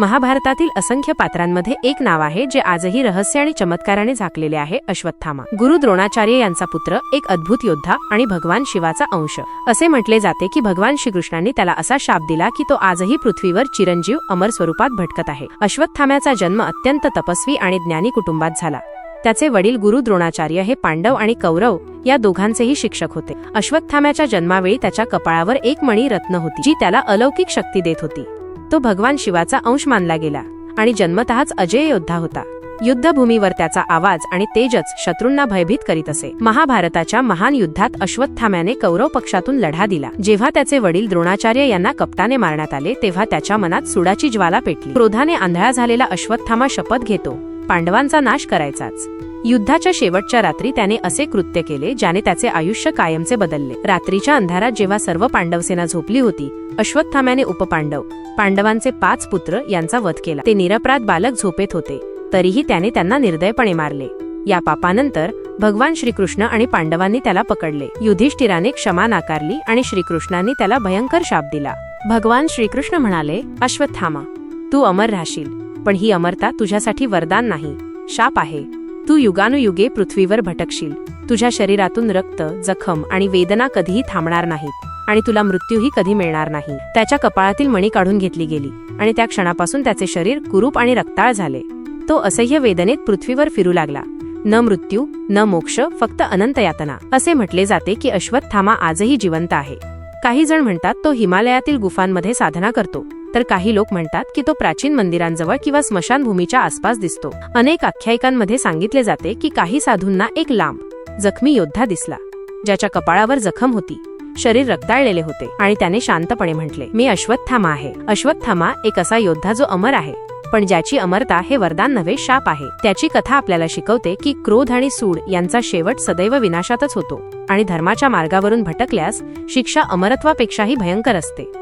महाभारतातील असंख्य पात्रांमध्ये एक नाव आहे जे आजही रहस्य आणि चमत्काराने झाकलेले आहे अश्वत्थामा. गुरु द्रोणाचार्य यांचा पुत्र एक अद्भुत योद्धा आणि भगवान शिवाचा अंश. असे म्हटले जाते की भगवान श्रीकृष्णांनी त्याला असा शाप दिला की तो आजही पृथ्वीवर चिरंजीव अमर स्वरूपात भटकत आहे. अश्वत्थाम्याचा जन्म अत्यंत तपस्वी आणि ज्ञानी कुटुंबात झाला. त्याचे वडील गुरु द्रोणाचार्य हे पांडव आणि कौरव या दोघांचेही शिक्षक होते. अश्वत्थाम्याच्या जन्मावेळी त्याच्या कपाळावर एक मणी रत्न होती जी त्याला अलौकिक शक्ती देत होती. तो भगवान शिवाचा अंश मानला गेला आणि जन्मतःच अजय योद्धा होता. युद्धभूमीवर त्याचा आवाज आणि तेजच शत्रूंना भयभीत करीत असे. महाभारताच्या महान युद्धात अश्वत्थाम्याने कौरव पक्षातून लढा दिला. जेव्हा त्याचे वडील द्रोणाचार्य यांना कपटाने मारण्यात आले तेव्हा त्याच्या मनात सुडाची ज्वाला पेटली. क्रोधाने आंधळा झालेला अश्वत्थामा शपथ घेतो. पांडवांचा नाश करायचाच. युद्धाच्या शेवटच्या रात्री त्याने असे कृत्य केले ज्याने त्याचे आयुष्य कायमचे बदलले. रात्रीच्या अंधारात जेव्हा सर्व पांडवसेना झोपली होती अश्वत्थाम्याने उपपांडव पांडवांचे पाच पुत्र यांचा वध केला. ते निरपराध बालक झोपेत होते तरीही त्याने त्यांना निर्दयपणे मारले. या पापानंतर भगवान श्रीकृष्ण आणि पांडवांनी त्याला पकडले. युधिष्ठिराने क्षमा नाकारली आणि श्रीकृष्णांनी त्याला भयंकर शाप दिला. भगवान श्रीकृष्ण म्हणाले अश्वत्थामा तू अमर राहशील पण ही अमरता तुझ्यासाठी वरदान नाही. शाप आहे. तू युगानुयुगे पृथ्वीवर भटकशील. तुझ्या शरीरातून रक्त जखम आणि वेदना कधीही थांबणार नाहीत आणि तुला मृत्यूही कधी मिळणार नाही. त्याच्या कपाळातील मणी काढून घेतली गेली आणि त्या क्षणापासून त्याचे शरीर कुरूप आणि रक्ताळ झाले. तो असह्य वेदनेत पृथ्वीवर फिरू लागला. न मृत्यू न मोक्ष फक्त अनंत यातना. असे म्हटले जाते की अश्वत्थामा आजही जिवंत आहे. काही जण म्हणतात तो हिमालयातील गुफांमध्ये साधना करतो. तर काही लोक म्हणतात की तो प्राचीन मंदिरांजवळ किंवा स्मशानभूमीच्या आसपास दिसतो. अनेक आख्यायिकांमध्ये सांगितले जाते की काही साधूंना एक लांब जखमी योद्धा दिसला ज्याच्या कपाळावर जखम होती शरीर रक्ताळलेले होते आणि त्याने शांतपणे म्हटले मी अश्वत्थामा आहे. अश्वत्थामा एक असा योद्धा जो अमर आहे पण ज्याची अमरता हे वरदान नव्हे शाप आहे. त्याची कथा आपल्याला शिकवते की क्रोध आणि सूड यांचा शेवट सदैव विनाशातच होतो आणि धर्माच्या मार्गावरून भटकल्यास शिक्षा अमरत्वापेक्षाही भयंकर असते.